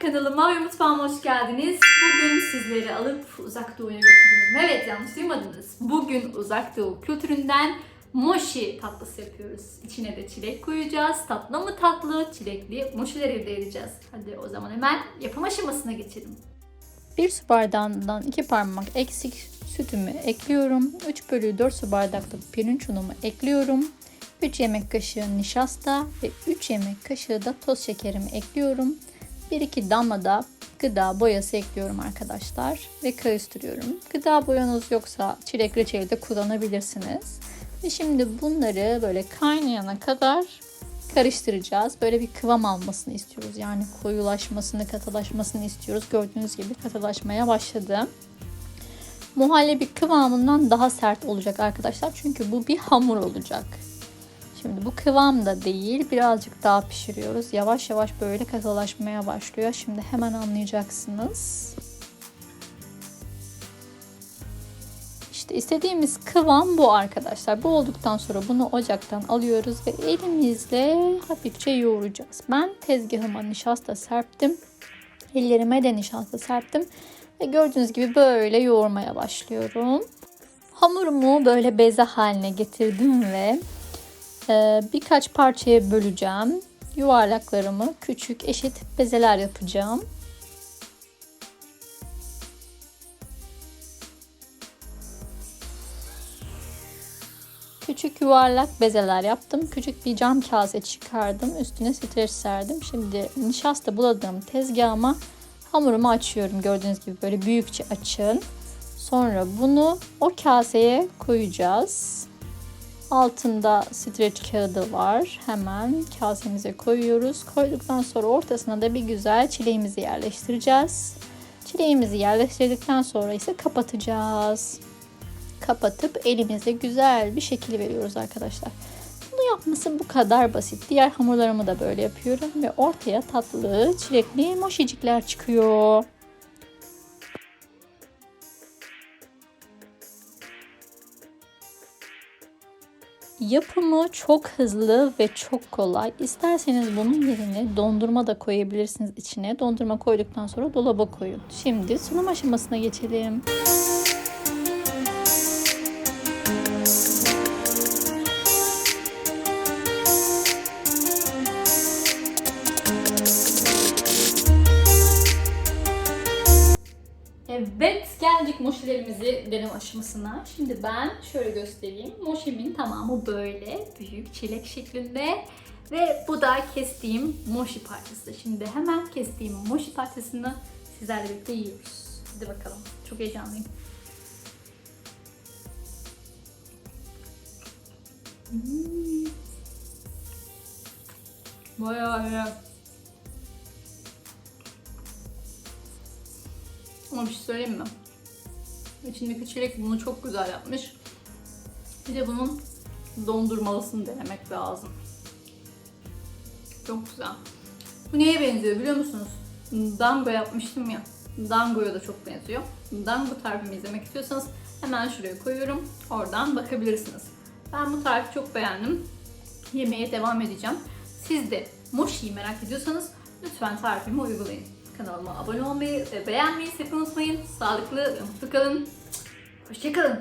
Kanalıma ve mutfağıma hoş geldiniz. Bugün sizleri alıp uzak doğuya götürüyorum. Evet yanlış duymadınız. Bugün uzak doğu kültüründen mochi tatlısı yapıyoruz. İçine de çilek koyacağız. Tatlı mı tatlı, çilekli mochiler elde edeceğiz. Hadi o zaman hemen yapım aşamasına geçelim. Bir su bardağından 2 parmak eksik sütümü ekliyorum. 3 bölü 4 su bardaklık pirinç unumu ekliyorum. 3 yemek kaşığı nişasta ve 3 yemek kaşığı da toz şekerimi ekliyorum. 1-2 damla da gıda boyası ekliyorum arkadaşlar ve karıştırıyorum. Gıda boyanız yoksa çilek reçeli de kullanabilirsiniz. Ve şimdi bunları böyle kaynayana kadar karıştıracağız. Böyle bir kıvam almasını istiyoruz. Yani koyulaşmasını, katılaşmasını istiyoruz. Gördüğünüz gibi katılaşmaya başladı. Muhallebi kıvamından daha sert olacak arkadaşlar. Çünkü bu bir hamur olacak. Şimdi bu kıvamda değil. Birazcık daha pişiriyoruz. Yavaş yavaş böyle katılaşmaya başlıyor. Şimdi hemen anlayacaksınız. İşte istediğimiz kıvam bu arkadaşlar. Bu olduktan sonra bunu ocaktan alıyoruz ve elimizle hafifçe yoğuracağız. Ben tezgahıma nişasta serptim. Ellerime de nişasta serptim. Ve gördüğünüz gibi böyle yoğurmaya başlıyorum. Hamurumu böyle beze haline getirdim ve birkaç parçaya böleceğim. Yuvarlaklarımı küçük eşit bezeler yapacağım. Küçük yuvarlak bezeler yaptım. Küçük bir cam kase çıkardım. Üstüne streç serdim. Şimdi nişasta buladığım tezgahıma hamurumu açıyorum. Gördüğünüz gibi böyle büyükçe açın. Sonra bunu o kaseye koyacağız. Altında streç kağıdı var. Hemen kasemize koyuyoruz. Koyduktan sonra ortasına da bir güzel çileğimizi yerleştireceğiz. Çileğimizi yerleştirdikten sonra ise kapatacağız kapatıp elimize güzel bir şekil veriyoruz arkadaşlar. Bunu yapması bu kadar basit. Diğer hamurlarımı da böyle yapıyorum ve ortaya tatlı çilekli moşicikler çıkıyor. Yapımı çok hızlı ve çok kolay. İsterseniz bunun yerine dondurma da koyabilirsiniz içine. Dondurma koyduktan sonra dolaba koyun. Şimdi sunum aşamasına geçelim. Evet geldik moşilerimizi deneme aşamasına. Şimdi ben şöyle göstereyim. Moşimin tamamı böyle büyük çilek şeklinde. Ve bu da kestiğim moşi parçası. Şimdi hemen kestiğim moşi parçasını sizlerle birlikte yiyoruz. Hadi bakalım. Çok heyecanlıyım. Hmm. Bayağı iyi. Ama bir şey söyleyeyim mi? İçindeki çilek bunu çok güzel yapmış. Bir de bunun dondurmalısını denemek lazım. Çok güzel. Bu neye benziyor biliyor musunuz? Dango yapmıştım ya. Dango'ya da çok benziyor. Dango tarifimi izlemek istiyorsanız hemen şuraya koyuyorum. Oradan bakabilirsiniz. Ben bu tarifi çok beğendim. Yemeye devam edeceğim. Siz de Moshi'yi merak ediyorsanız lütfen tarifimi uygulayın. Kanalıma abone olmayı beğenmeyi sakın unutmayın. Sağlıklı ve mutlu kalın. Hoşçakalın.